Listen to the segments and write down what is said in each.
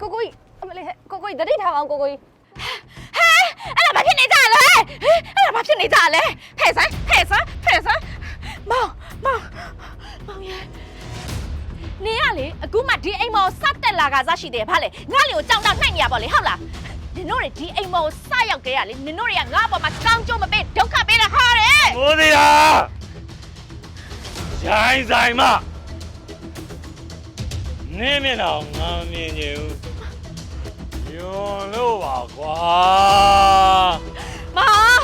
ကိုကိုကြီးအမလေးဟဲ့ကိုကိုကြီးတတိထားအောင်ကိုကိုကြီးဟဲအဲ့ဒါဘာဖြစ်နေကြလဲအဲ့ဒါဘာဖြစ်နေကြလဲဖဲ့ဆိုင်ဖဲ့ဆိုင်ဖဲ့ဆိုင်မောင်မောင်မောင်ရဲ့နေရလေအခုမှဒီအိမ်မောစတက်လာကစားရှိတယ်ဗါလေငါလေကိုကြောင်တော့နှိုက်နေရပါလေဟုတ်လားနင်တို့တွေဒီအိမ်မောစရောက်ကြရလေနင်တို့တွေကငါ့ပေါ်မှာကောင်းကြုံမပေးဒုက္ခပေးတာဟာတယ် မိုးသေးတာရိုင်းဆိုင်မနင်းမျက်နှာကိုငါမမြင်ချင်ဘူး ယွန်လို့ပါကွာမောင်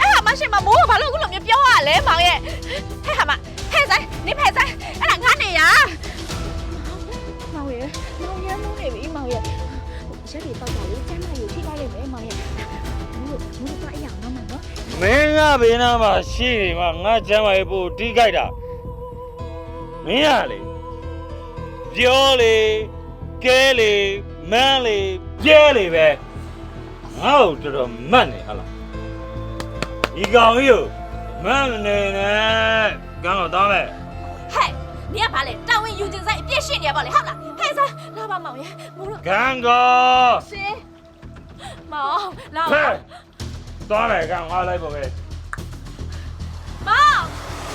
အဲ့ဟာမရှိမမိုးကဘာလို့အခုလိုမျိုးပြောရလဲမောင်ရဲ့ဟဲ့ဟာမဖဲ့ဆိုင်နေဖဲ့ဆိုင်အဲ့ဒါငါနေရမောင်ရဲ့မောင်ရဲ့မောင်နေပြီမောင်ရဲ့ရက်တွေတောက်တာလေကျမ်းမာရေးထိခိုက်လိုက်မယ်မောင်ရဲ့ဘူးလို့ဘူးတော့အရာနော်မောင်နော်မင်းကဘေးနားမှာရှိနေမှငါချမ်းပါရေးပို့တီးကြိုက်တာမင်းရလေပြောလေကဲလေ မန်းလေပြဲလေပဲငါ့ကိုတော်တော်မတ်နေဟာလားဒီကောင်ကြီးကိုမတ်မနေနဲ့ကန်းတော့သားမယ် ဟဲ့နင်ကဘာလဲတာဝန်ယူခြင်းဆိုင်အပြည့်ရှိနေရပါလေဟုတ်လားဖဲ့ဆိုင်လာပါမောင်ရဲ့မိုးတို့ ကန်းကော ရှင်မောင်လာ ဖဲသွားမယ်ကန်းငါလိုက်ပါပဲ မောင်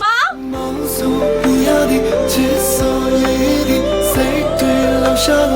မောင် 梦诉不要的，至所夜的，谁对留下了